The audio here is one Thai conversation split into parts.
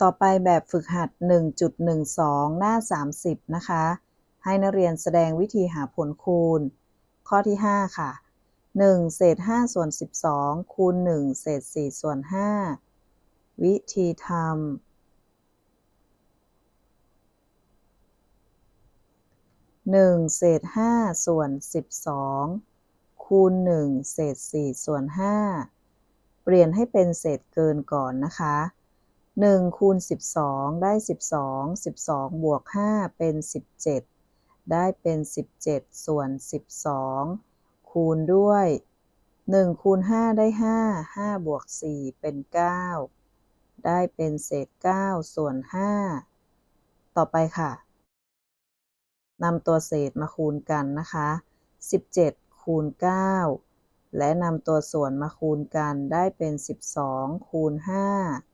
ต่อไปแบบฝึกหัด 1.12 หน้า 30 นะคะ ให้นักเรียนแสดงวิธีหาผลคูณ ข้อที่ 5 ค่ะ 1 เศษ 5 ส่วน 12 คูณ 1 เศษ 4 ส่วน 5 วิธีทำหนึ่งเศษห้าส่วนสิบสองคูณหนึ่งเศษสี่ส่วนห้าเปลี่ยนให้เป็นเศษเกินก่อนนะคะ 1คูณ12 ได้ 12 12 บวก 5 เป็น 17 ได้เป็น 17 ส่วน 12 คูณด้วย 1 คูณ 5 ได้ 5 5 บวก 4 เป็น 9 ได้เป็นเศษ 9 ส่วน 5 ต่อไปค่ะนำตัวเศษมาคูณกันนะคะ 17 คูณ 9 และนำตัวส่วนมาคูณกันได้เป็น 12 คูณ 5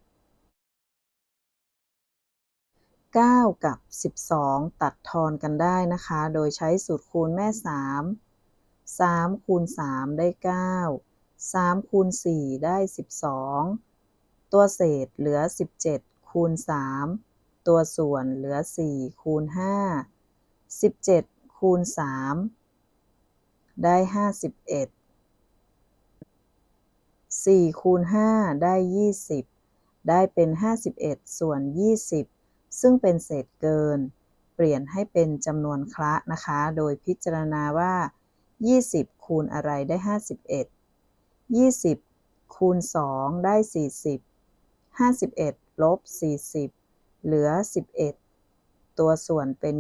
9 กับ 12 ตัดทอนกันได้นะคะ โดยใช้สูตรคูณแม่ 3 3 คูณ 3 ได้ 9 3 คูณ 4 ได้ 12 ตัวเศษเหลือ 17 คูณ 3 ตัวส่วนเหลือ 4 คูณ 5 17 คูณ 3 ได้ 51 4คูณ5ได้ 20 ได้เป็น 51 ส่วน 20 ซึ่งเป็นเศษเกิน เปลี่ยนให้เป็นจำนวนคละนะคะ โดยพิจารณาว่า 20 คูณอะไรได้ 51 20 คูณ 2 ได้ 40 51 ลบ 40 เหลือ 11 ตัวส่วนเป็น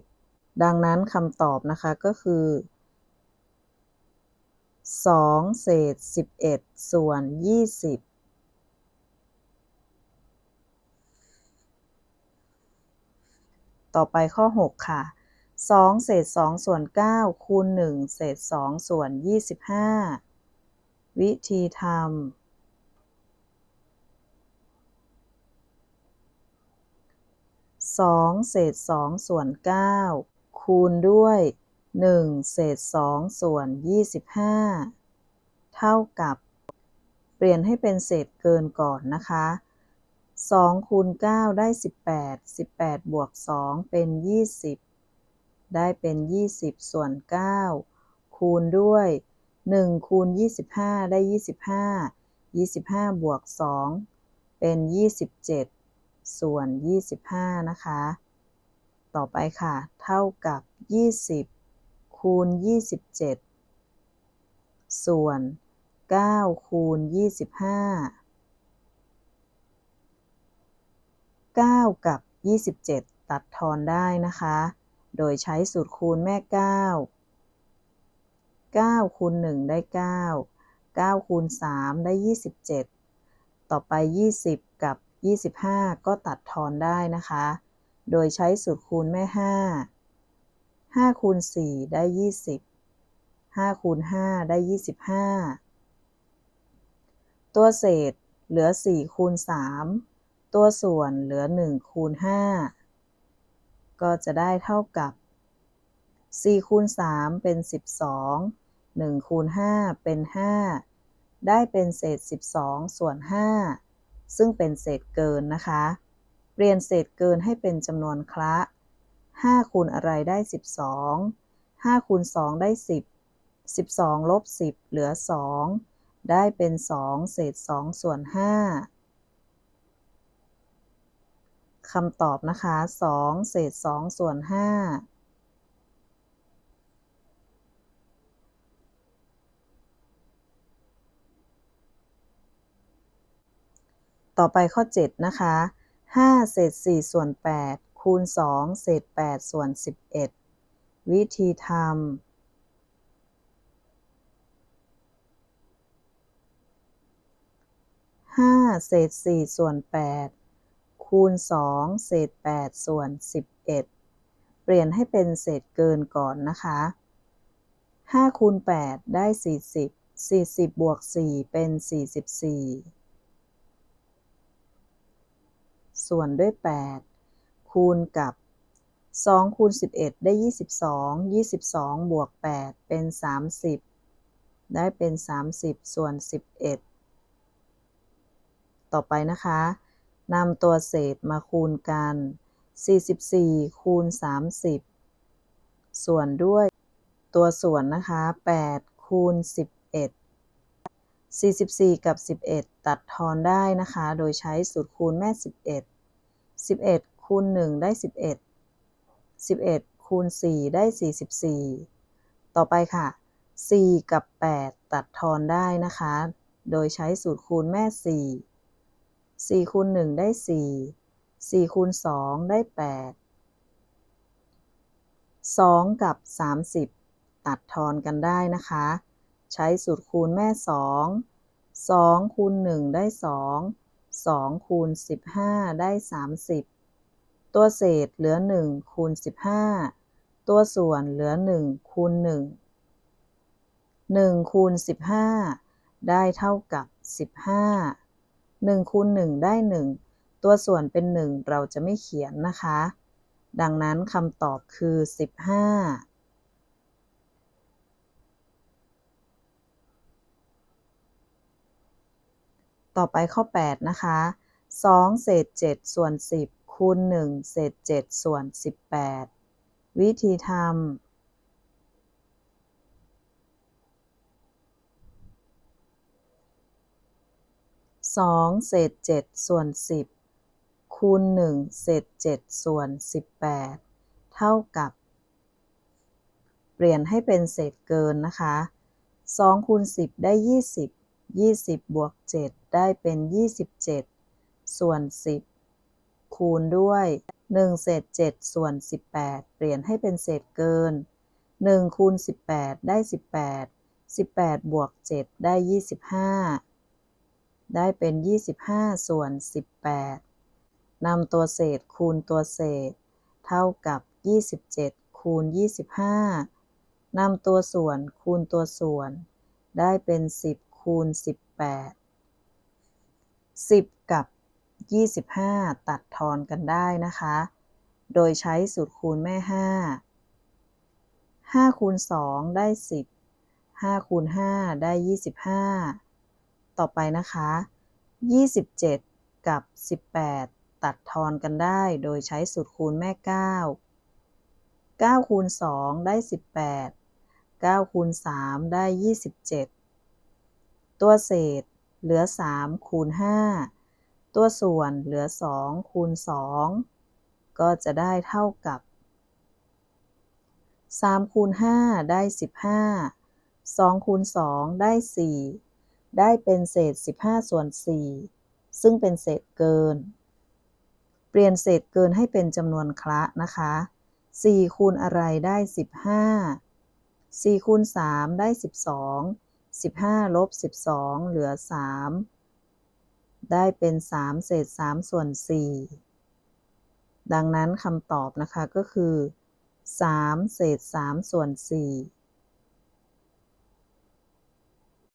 20 ดังนั้นคำตอบนะคะก็คือ2เศษ11 ส่วน 20 ต่อไปข้อ 6 ค่ะ 2 เศษ 2 ส่วน 9 คูณ 1 เศษ 2 ส่วน 25 วิธีทำสองเศษสองส่วนเก้าคูณด้วยหนึ่งเศษสองส่วนยี่สิบห้าเท่ากับ เปลี่ยนให้เป็นเศษเกินก่อนนะคะ 2คูณ9ได้18 18บวก2เป็น20ได้เป็น20ส่วน9คูณด้วย1คูณ25ได้25 25บวก2เป็น27ส่วน25นะคะ ต่อไปค่ะ เท่ากับ20คูณ27ส่วน9คูณ25 9 กับ 27 ตัดทอนได้นะคะ โดยใช้สูตรคูณแม่ 9 9คูณ1ได้ 9 9คูณ3ได้ 27 ต่อไป 20 กับ 25 ก็ตัดทอนได้นะคะ โดยใช้สูตรคูณแม่ 5 5คูณ4ได้ 20 5คูณ5ได้ 25 ตัวเศษเหลือ 4 คูณ 3 ตัวส่วนเหลือ 1 คูณ 5 ก็จะได้เท่ากับ 4 คูณ 3 เป็น 12 1 คูณ 5 เป็น 5 ได้เป็นเศษ 12 ส่วน 5 ซึ่งเป็นเศษเกินนะคะ เปลี่ยนเศษเกินให้เป็นจำนวนคละ 5 คูณอะไรได้ 12 5 คูณ 2 ได้ 10 12 ลบ 10 เหลือ 2 ได้เป็น 2 เศษ 2 ส่วน 5 คำตอบนะคะ2เศษ2ส่วน5ต่อไปข้อ 7 นะคะ 5 เศษ 4 ส่วน 8 คูณ 2 เศษ 8 ส่วน 11 วิธีทำห้าเศษสี่ส่วนแปด คูณ 2 เศษ 8 ส่วน 11 เปลี่ยนให้เป็นเศษเกินก่อนนะคะ 5 คูณ 8 ได้ 40 40 บวก 4 เป็น 44 ส่วนด้วย 8 คูณกับ 2 คูณ 11 ได้ 22 22 บวก 8 เป็น 30 ได้เป็น 30 ส่วน 11 ต่อไปนะคะ นำตัวเศษมาคูณกัน 44 คูณ 30 ส่วนด้วยตัวส่วนนะคะ 8 คูณ 11 44 กับ 11 ตัดทอนได้นะคะ โดยใช้สูตรคูณแม่ 11 11 คูณ 1 ได้ 11 11 คูณ 4 ได้ 44 ต่อไปค่ะ 4 กับ 8 ตัดทอนได้นะคะ โดยใช้สูตรคูณแม่ 4 4คูณ1ได้4 4คูณ2ได้8 2กับ30ตัดทอนกันได้นะคะ ใช้สูตรคูณแม่2 2คูณ1ได้2 2คูณ15ได้30ตัวเศษเหลือ1คูณ15ตัวส่วนเหลือ1คูณ1 1คูณ15ได้เท่ากับ15 1คูณ1ได้ 1 ตัวส่วนเป็น 1 เราจะไม่เขียนนะคะ ดังนั้นคำตอบคือ 15ต่อไปข้อ 8 นะคะ 2 เศษ 7 ส่วน 10 คูณ 1 เศษ 7 ส่วน 18 วิธีทำ 2เศษ7ส่วน 10 คูณ 1 เศษ7ส่วน 18 เท่ากับ เปลี่ยนให้เป็นเศษเกินนะคะ 2 คูณ 10 ได้ 20 20 บวก 7 ได้เป็น 27 ส่วน 10 คูณด้วย 1 เศษ7ส่วน 18 เปลี่ยนให้เป็นเศษเกิน 1 คูณ 18 ได้ 18 18 บวก 7 ได้ 25 ได้เป็น 25 ส่วน 18 นำตัวเศษคูณตัวเศษ เท่ากับ 27 คูณ 25 นำตัวส่วนคูณตัวส่วน ได้เป็น 10 คูณ 18 10 กับ 25 ตัดทอนกันได้นะคะ โดยใช้สูตรคูณแม่ 5 5 คูณ 2 ได้ 10 5 คูณ 5 ได้ 25 ต่อไปนะคะ 27 กับ 18 ตัดทอนกันได้โดยใช้สูตรคูณแม่ 9 9 คูณ 2 ได้ 18 9 คูณ 3 ได้ 27 ตัวเศษเหลือ 3 คูณ 5 ตัวส่วนเหลือ 2 คูณ 2 ก็จะได้เท่ากับ3คูณ5ได้ 15 2คูณ2ได้ 4 ได้เป็นเศษ 15 ส่วน 4 ซึ่งเป็นเศษเกิน เปลี่ยนเศษเกินให้เป็นจำนวนคละนะคะ 4 คูณอะไรได้ 15 4คูณ3ได้ 12 15 ลบ 12 เหลือ 3 ได้เป็น 3 เศษ 3 ส่วน 4 ดังนั้นคำตอบนะคะก็คือ 3 เศษ 3 ส่วน 4